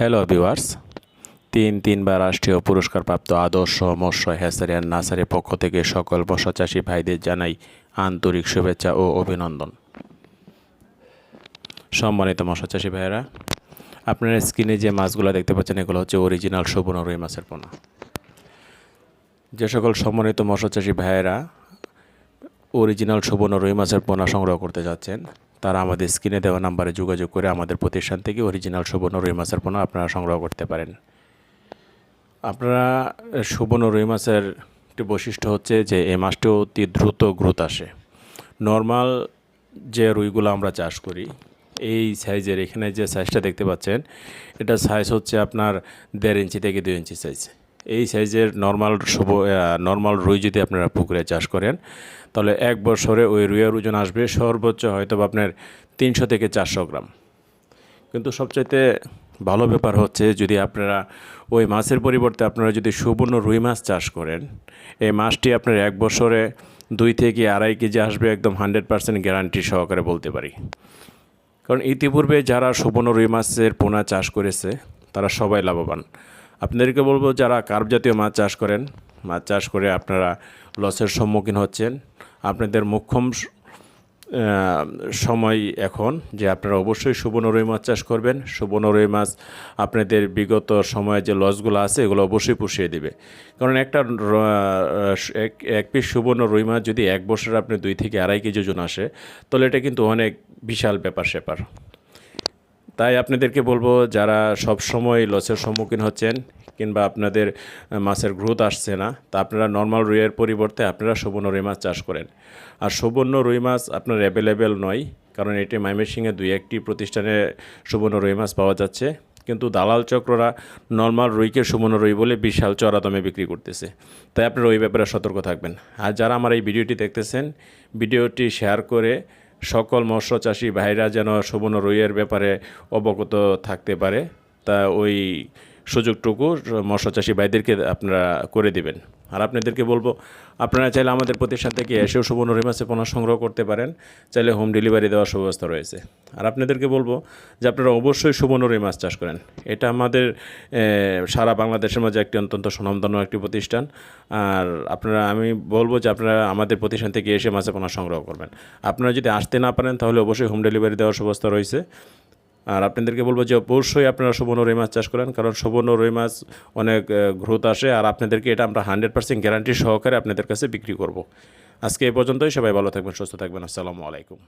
Hello viewers তিন, তিনবার রাষ্ট্রীয় পুরস্কারপ্রাপ্ত আদর্শ মৎস্য হ্যাসারি নাসারের পক্ষ থেকে সকল মৎস্য চাষী ভাইদের জানাই আন্তরিক শুভেচ্ছা ও অভিনন্দন। সম্মানিত মৎস্য চাষী ভাইয়েরা, আপনারা স্ক্রিনে যে মাছগুলো দেখতে পাচ্ছেন, এগুলো হচ্ছে অরিজিনাল সুবর্ণ রুই মাছের পোনা। যে সকল সম্মানিত মৎস্য চাষী ভাইয়েরা অরিজিনাল সুবর্ণ রুই মাছের পোনা সংগ্রহ করতে যাচ্ছেন তারা আমাদের স্ক্রিনে দেওয়া নাম্বারে যোগাযোগ করে আমাদের প্রতিষ্ঠান থেকে অরিজিনাল সুবর্ণ রুই মাছের পোনা আপনারা সংগ্রহ করতে পারেন। আপনারা সুবর্ণ রুই মাছের একটি বৈশিষ্ট্য হচ্ছে যে এই মাছটি অতি দ্রুত গ্রোথ আসে। নর্মাল যে রুইগুলো আমরা চাষ করি, এই সাইজের এখানে যে সাইজটা দেখতে পাচ্ছেন, এটা সাইজ হচ্ছে আপনার দেড় ইঞ্চি থেকে দুই ইঞ্চি সাইজ এই সাইজের নর্মাল শুভ নর্মাল রুই যদি আপনারা পুকুরে চাষ করেন, তাহলে এক বছরে ওই রুইয়ের ওজন আসবে সর্বোচ্চ হয়তো আপনার তিনশো থেকে চারশো গ্রাম। কিন্তু সবচাইতে ভালো ব্যাপার হচ্ছে যদি আপনারা ওই মাছের পরিবর্তে আপনারা যদি সুবর্ণ রুই মাছ চাষ করেন, এই মাছটি আপনার এক বছরে দুই থেকে আড়াই কেজি আসবে একদম হান্ড্রেড পার্সেন্ট গ্যারান্টি সহকারে বলতে পারি। কারণ ইতিপূর্বে যারা সুবর্ণ রুই মাছের পোনা চাষ করেছে, তারা সবাই লাভবান। আপনাদেরকে বলব, যারা কার্প জাতীয় মাছ চাষ করেন, মাছ চাষ করে আপনারা লসের সম্মুখীন হচ্ছেন। আপনাদের মুখ্যম সময় এখন যে আপনারা অবশ্যই সুবর্ণ রুই মাছ চাষ করবেন। সুবর্ণ রুই মাছ আপনাদের বিগত সময়ে যে লসগুলো আছে, এগুলো অবশ্যই পুষিয়ে দিবে। কারণ একটা এক পিস সুবর্ণ রুই মাছ যদি এক বছর আপনি দুই থেকে আড়াই কেজি ওজন আসে, তাহলে এটা কিন্তু অনেক বিশাল ব্যাপার স্যাপার তাই আপনাদেরকে বলব, যারা সব সময় লসের সম্মুখীন হচ্ছেন কিংবা আপনাদের মাছের গ্রোথ আসছে না, তা আপনারা নর্মাল রুইয়ের পরিবর্তে আপনারা সুবর্ণ রুই মাছ চাষ করেন। আর সুবর্ণ রুই মাছ আপনার অ্যাভেলেবেল নয়, কারণ এটি ময়মনসিংহে দুই একটি প্রতিষ্ঠানে সুবর্ণ রুই মাছ পাওয়া যাচ্ছে। কিন্তু দালাল চক্ররা নর্মাল রুইকে সুবর্ণ রুই বলে বিশাল চড়া দামে বিক্রি করতেছে। তাই আপনারা ওই ব্যাপারে সতর্ক থাকবেন। আর যারা আমার এই ভিডিওটি দেখতেছেন, ভিডিওটি শেয়ার করে সকল মৎস্য চাষি ভাইরা যেন সুবর্ণ রুইয়ের ব্যাপারে অবগত থাকতে পারে, তা ওই সুযোগটুকু মৎস্য চাষি ভাইদেরকে আপনারা করে দিবেন। আর আপনাদেরকে বলব, আপনারা চাইলে আমাদের প্রতিষ্ঠান থেকে এসেও সুবর্ণ মাছের পোনা সংগ্রহ করতে পারেন, চাইলে হোম ডেলিভারি দেওয়ার সুব্যবস্থা রয়েছে। আর আপনাদেরকে বলব যে আপনারা অবশ্যই সুবর্ণ রুই মাছ চাষ করেন। এটা আমাদের সারা বাংলাদেশের মাঝে একটি অত্যন্ত সুনামধন্য একটি প্রতিষ্ঠান। আর আপনারা, আমি বলব যে আপনারা আমাদের প্রতিষ্ঠান থেকে এসে মাছে পোনা সংগ্রহ করবেন। আপনারা যদি আসতে না পারেন, তাহলে অবশ্যই হোম ডেলিভারি দেওয়ার সুব্যবস্থা রয়েছে। আর আপনাদেরকে বলব যে অবশ্যই আপনারা সুবর্ণ রুই মাছ চাষ করেন, কারণ সুবর্ণ রুই মাছ অনেক গ্রোথ আসে আর আপনাদেরকে এটা আমরা হান্ড্রেড পার্সেন্ট গ্যারান্টি সহকারে আপনাদের কাছে বিক্রি করব। আজকে এই পর্যন্তই, সবাই ভালো থাকবেন, সুস্থ থাকবেন, আসসালামু আলাইকুম।